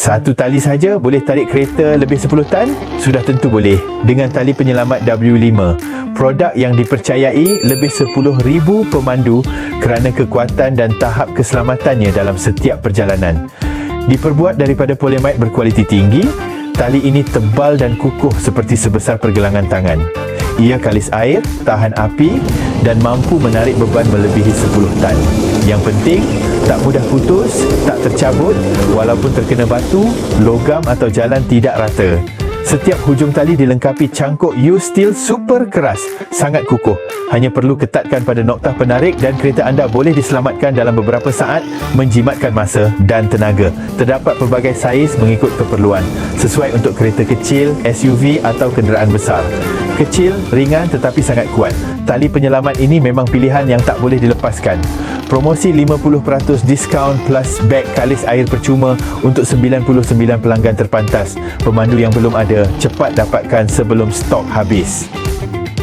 Satu tali saja boleh tarik kereta lebih 10 tan? Sudah tentu boleh dengan tali penyelamat W5. Produk yang dipercayai lebih 10,000 pemandu kerana kekuatan dan tahap keselamatannya dalam setiap perjalanan. Diperbuat daripada polyamide berkualiti tinggi, tali ini tebal dan kukuh seperti sebesar pergelangan tangan. Ia kalis air, tahan api dan mampu menarik beban melebihi 10 tan. Yang penting, tak mudah putus, tak tercabut walaupun terkena batu, logam atau jalan tidak rata. Setiap hujung tali dilengkapi cangkuk U-Steel super keras, sangat kukuh. Hanya perlu ketatkan pada noktah penarik dan kereta anda boleh diselamatkan dalam beberapa saat menjimatkan masa dan tenaga. Terdapat pelbagai saiz mengikut keperluan, sesuai untuk kereta kecil, SUV atau kenderaan besar. Kecil, ringan tetapi sangat kuat. Tali penyelamat ini memang pilihan yang tak boleh dilepaskan. Promosi 50% diskaun plus beg kalis air percuma untuk 99 pelanggan terpantas. Pemandu yang belum ada, cepat dapatkan sebelum stok habis.